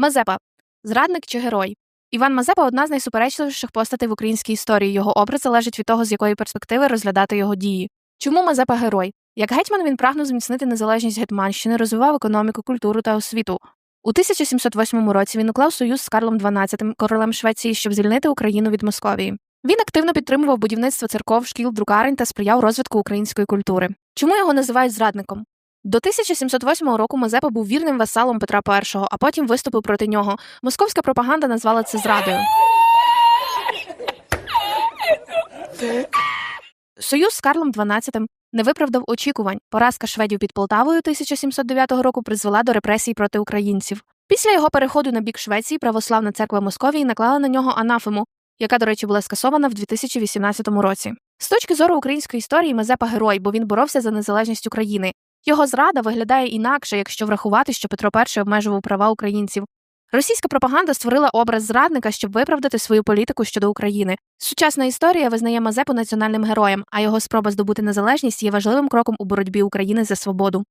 Мазепа зрадник чи герой. Іван Мазепа одна з найсуперечливіших постатей в українській історії. Його образ залежить від того, з якої перспективи розглядати його дії. Чому Мазепа герой? Як гетьман він прагнув зміцнити незалежність Гетьманщини, розвивав економіку, культуру та освіту. У 1708 році він уклав союз з Карлом XII, королем Швеції, щоб звільнити Україну від Московії. Він активно підтримував будівництво церков, шкіл, друкарень та сприяв розвитку української культури. Чому його називають зрадником? До 1708 року Мазепа був вірним васалом Петра І, а потім виступив проти нього. Московська пропаганда назвала це зрадою. Союз з Карлом XII не виправдав очікувань. Поразка шведів під Полтавою 1709 року призвела до репресій проти українців. Після його переходу на бік Швеції православна церква Московії наклала на нього анафему, яка, до речі, була скасована в 2018 році. З точки зору української історії Мазепа герой, бо він боровся за незалежність України. Його зрада виглядає інакше, якщо врахувати, що Петро І обмежував права українців. Російська пропаганда створила образ зрадника, щоб виправдати свою політику щодо України. Сучасна історія визнає Мазепу національним героєм, а його спроба здобути незалежність є важливим кроком у боротьбі України за свободу.